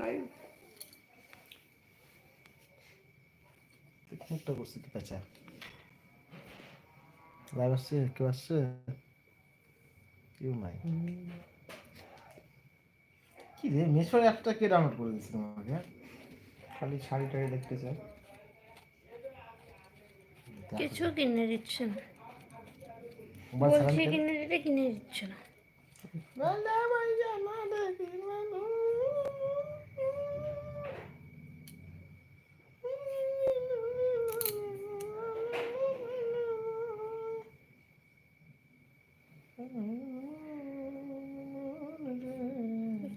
Live একটা করছে কি পেঁচা? লাইভ আসছে? কেউ আসছে? কেউ নাই। কি রে মেশো অ্যাপটা কে ডাউনলোড করে দিচ্ছে তোমাকে? খালি শাড়ি টাড়ি দেখতে চাই। কিছু কিনে দিচ্ছে না। বলছি কিনে দিতে কিনে দিচ্ছে না।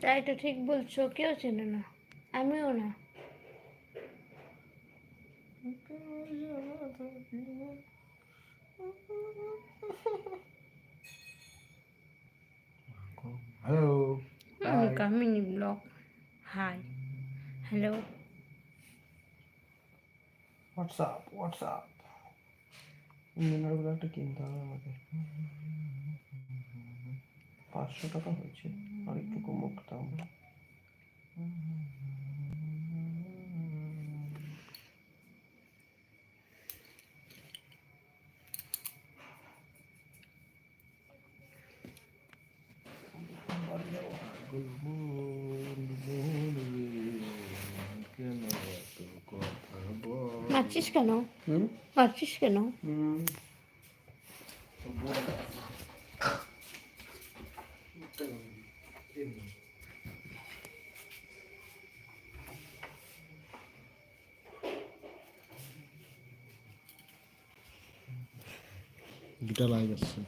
তাই তো ঠিক বলছো কেউ চেনে না আমিও না। হ্যালো আমি Kamini blog hi hello. WhatsApp WhatsApp একটা কিনতে হবে আমাকে। পাঁচশো টাকা হয়েছে আর একটু কথা বল মারছিস কেন? হুম? মারছিস কেন? দুটা লাইভ আসছে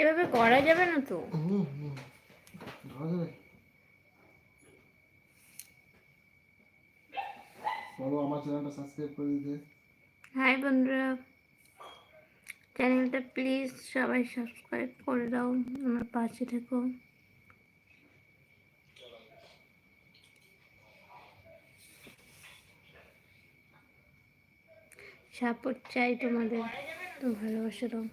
এভাবে করা যাবে না তো? বলো আমার চ্যানেলটা সাবস্ক্রাইব করে দিতে। হাই বন্ধুরা চ্যানেলটা প্লিজ সবাই সাবস্ক্রাইব করে দাও আমার পাশে থেকো। সাপোর্ট চাই তোমাদের তো ভালোবাসা দাও।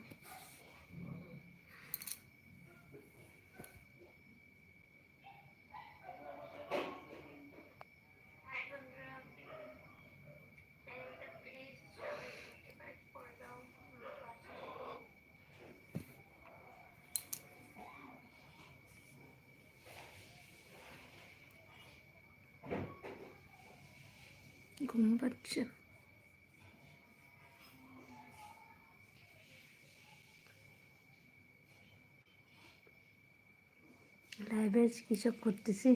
ঘুম পাচ্ছে। লাইভে কী সব করতেছি।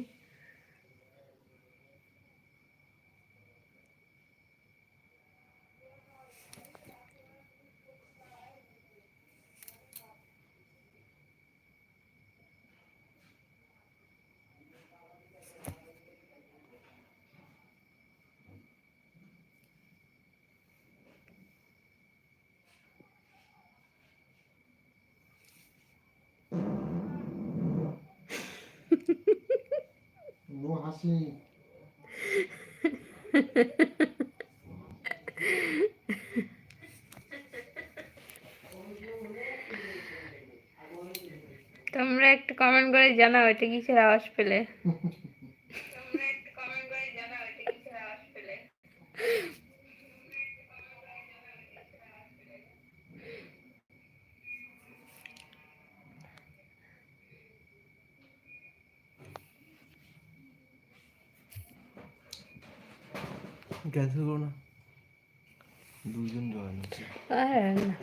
তোমরা একটু কমেন্ট করে জানাও এটা কিসের আওয়াজ পেলে? ক্যান্সেল করো না দুজন জয়েন হচ্ছে। আর না।